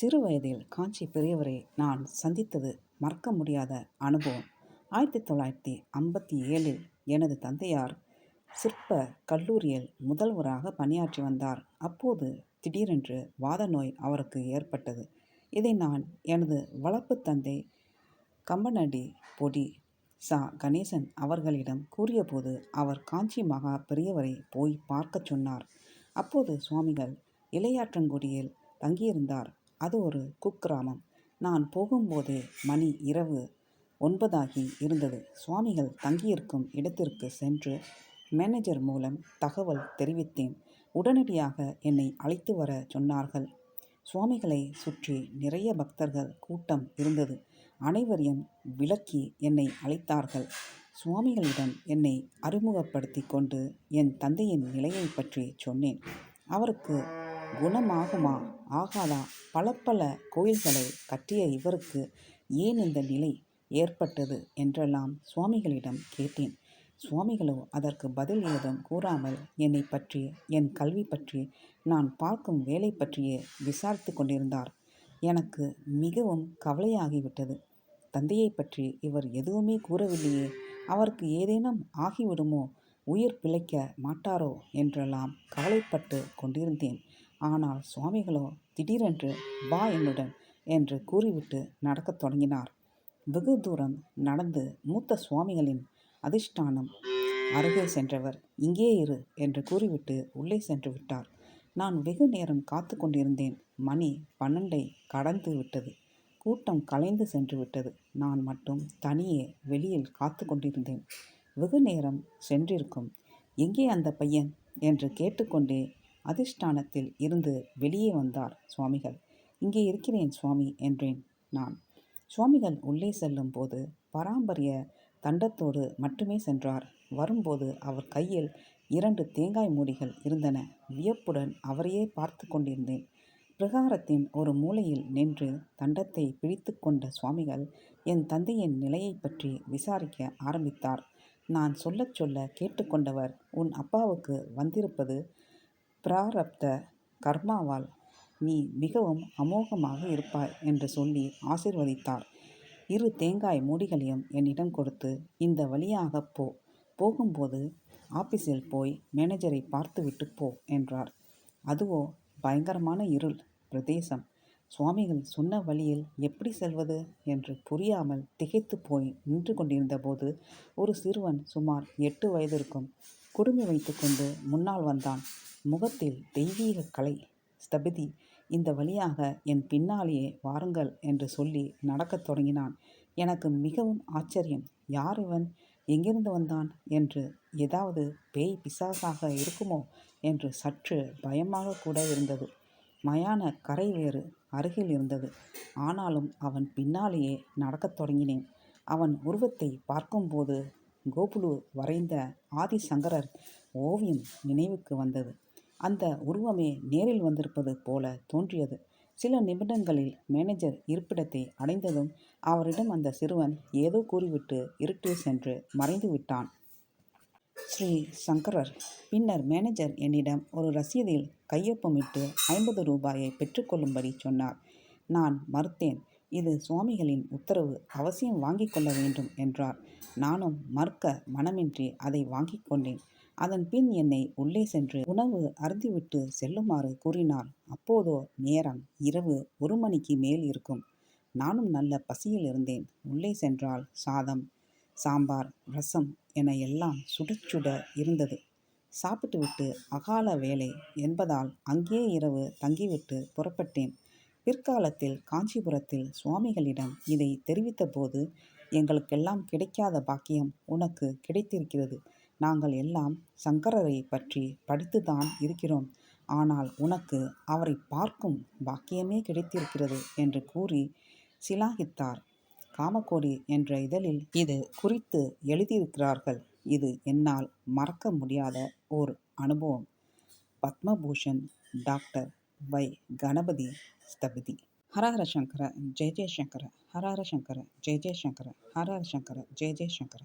சிறு வயதில் காஞ்சி பெரியவரை நான் சந்தித்தது மறக்க முடியாத அனுபவம். ஆயிரத்தி தொள்ளாயிரத்தி ஐம்பத்தி ஏழில் எனது தந்தையார் சிற்ப கல்லூரியில் முதல்வராக பணியாற்றி வந்தார். அப்போது திடீரென்று வாத நோய் அவருக்கு ஏற்பட்டது. இதை நான் எனது வளர்ப்பு தந்தை கம்பனடி பொடி சா. கணேசன் அவர்களிடம் கூறியபோது அவர் காஞ்சி மகா பெரியவரை போய் பார்க்கச் சொன்னார். அப்போது சுவாமிகள் இளையாற்றங்குடியில் தங்கியிருந்தார். அது ஒரு குக்கிராமம். நான் போகும்போதே மணி இரவு ஒன்பதாகி இருந்தது. சுவாமிகள் தங்கியிருக்கும் இடத்திற்கு சென்று மேனேஜர் மூலம் தகவல் தெரிவித்தேன். உடனடியாக என்னை அழைத்து வர சொன்னார்கள். சுவாமிகளை சுற்றி நிறைய பக்தர்கள் கூட்டம் இருந்தது. அனைவரையும் விளக்கி என்னை அழைத்தார்கள். சுவாமிகளிடம் என்னை அறிமுகப்படுத்தி கொண்டு என் தந்தையின் நிலையை பற்றி சொன்னேன். அவருக்கு குணமாகுமா? ஆகாதா? பல பல கோயில்களை கட்டிய இவருக்கு ஏன் இந்த நிலை ஏற்பட்டது என்றெல்லாம் சுவாமிகளிடம் கேட்டேன். சுவாமிகளோ அதற்கு பதில் ஏதும் கூறாமல் என்னை பற்றி என் கல்வி பற்றி நான் பார்க்கும் வேலை பற்றியே விசாரித்து கொண்டிருந்தார். எனக்கு மிகவும் கவலையாகிவிட்டது. தந்தையை பற்றி இவர் எதுவுமே கூறவில்லையே. அவருக்கு ஏதேனும் ஆகிவிடுமோ? உயிர் பிழைக்க மாட்டாரோ? என்றெல்லாம் கவலைப்பட்டு கொண்டிருந்தேன். ஆனால் சுவாமிகளோ திடீரென்று வா என்னுடன் என்று கூறிவிட்டு நடக்கத் தொடங்கினார். வெகு தூரம் நடந்து மூத்த சுவாமிகளின் அதிஷ்டானம் அருகே சென்றவர் இங்கே இரு என்று கூறிவிட்டு உள்ளே சென்று விட்டார். நான் வெகு நேரம் காத்து கொண்டிருந்தேன். மணி பன்னெண்டை கடந்து விட்டது. கூட்டம் கலைந்து சென்று விட்டது. நான் மட்டும் தனியே வெளியில் காத்து கொண்டிருந்தேன். வெகு நேரம் சென்றிருக்கும். எங்கே அந்த பையன்? என்று கேட்டுக்கொண்டே அதிஷ்டானத்தில் இருந்து வெளியே வந்தார் சுவாமிகள். இங்கே இருக்கிறேன் சுவாமி என்றேன் நான். சுவாமிகள் உள்ளே செல்லும் போது பாரம்பரிய தண்டத்தோடு மட்டுமே சென்றார். வரும்போது அவர் கையில் இரண்டு தேங்காய் மூடிகள் இருந்தன. வியப்புடன் அவரையே பார்த்து கொண்டிருந்தேன். பிரகாரத்தின் ஒரு மூலையில் நின்று தண்டத்தை பிடித்து கொண்ட சுவாமிகள் என் தந்தையின் நிலையை பற்றி விசாரிக்க ஆரம்பித்தார். நான் சொல்லச் சொல்ல கேட்டுக்கொண்டவர் உன் அப்பாவுக்கு வந்திருப்பது பிராரப்த கர்மாவால் நீ மிகவும் அமோகமாக இருப்பாய் என்று சொல்லி ஆசிர்வதித்தார். இரு தேங்காய் மூடிகளையும் என்னிடம் கொடுத்து இந்த வழியாக போ. போகும்போது ஆபீஸில் போய் மேனேஜரை பார்த்துவிட்டு போ என்றார். அதுவோ பயங்கரமான இருள் பிரதேசம். சுவாமிகள் சொன்ன வழியில் எப்படி செல்வது என்று புரியாமல் திகைத்து போய் நின்று கொண்டிருந்தபோது ஒரு சிறுவன் சுமார் எட்டு வயதிற்கும் குடுமி வைத்துக்கொண்டு முன்னால் வந்தான். முகத்தில் தெய்வீக கலை ஸ்தபதி. இந்த வழியாக என் பின்னாலேயே வாருங்கள் என்று சொல்லி நடக்கத் தொடங்கினான். எனக்கு மிகவும் ஆச்சரியம். யார் இவன்? எங்கிருந்து வந்தான்? என்று ஏதாவது பேய் பிசாசாக இருக்குமோ என்று சற்று பயமாக கூட இருந்தது. மயான கரை வேறு அருகில் இருந்தது. ஆனாலும் அவன் பின்னாலேயே நடக்கத் தொடங்கினேன். அவன் உருவத்தை பார்க்கும்போது கோபுலு வரைந்த ஆதிசங்கரர் ஓவியம் நினைவுக்கு வந்தது. அந்த உருவமே நேரில் வந்திருப்பது போல தோன்றியது. சில நிமிடங்களில் மேனேஜர் இருப்பிடத்தை அடைந்ததும் அவரிடம் அந்த சிறுவன் ஏதோ கூறிவிட்டு இருட்டு சென்று மறைந்து விட்டான். ஸ்ரீ சங்கரர். பின்னர் மேனேஜர் என்னிடம் ஒரு ரசீதில் கையொப்பமிட்டு ஐம்பது ரூபாயை பெற்றுக்கொள்ளும்படி சொன்னார். நான் மறுத்தேன். இது சுவாமிகளின் உத்தரவு அவசியம் வாங்கி கொள்ள வேண்டும் என்றார். நானும் மறுக்க மனமின்றி அதை வாங்கிக் கொண்டேன். அதன் பின் என்னை உள்ளே சென்று உணவு அருந்திவிட்டு செல்லுமாறு கூறினார் அப்போதோ நேரம் இரவு ஒரு மணிக்கு மேல் இருக்கும். நானும் நல்ல பசியில் இருந்தேன். உள்ளே சென்றால் சாதம் சாம்பார் ரசம் என எல்லாம் சுட சுட இருந்தது. சாப்பிட்டுவிட்டு அகால வேலை என்பதால் அங்கே இரவு தங்கிவிட்டு புறப்பட்டேன். பிற்காலத்தில் காஞ்சிபுரத்தில் சுவாமிகளிடம் இதை தெரிவித்தபோது எங்களுக்கெல்லாம் கிடைக்காத பாக்கியம் உனக்கு கிடைத்திருக்கிறது. நாங்கள் எல்லாம் சங்கரரை பற்றி படித்துதான் இருக்கிறோம். ஆனால் உனக்கு அவரை பார்க்கும் பாக்கியமே கிடைத்திருக்கிறது என்று கூறி சிலாகித்தார். காமக்கோடி என்ற இதழில் இது குறித்து எழுதியிருக்கிறார்கள். இது என்னால் மறக்க முடியாத ஓர் அனுபவம். பத்மபூஷன் டாக்டர். வை கணபதி ஸ்தபதி. ஹரஹர சங்கர ஜெய ஜெயசங்கர ஹரஹர சங்கர ஜெய ஜெயசங்கர ஹரஹர சங்கர ஜெய ஜெயசங்கர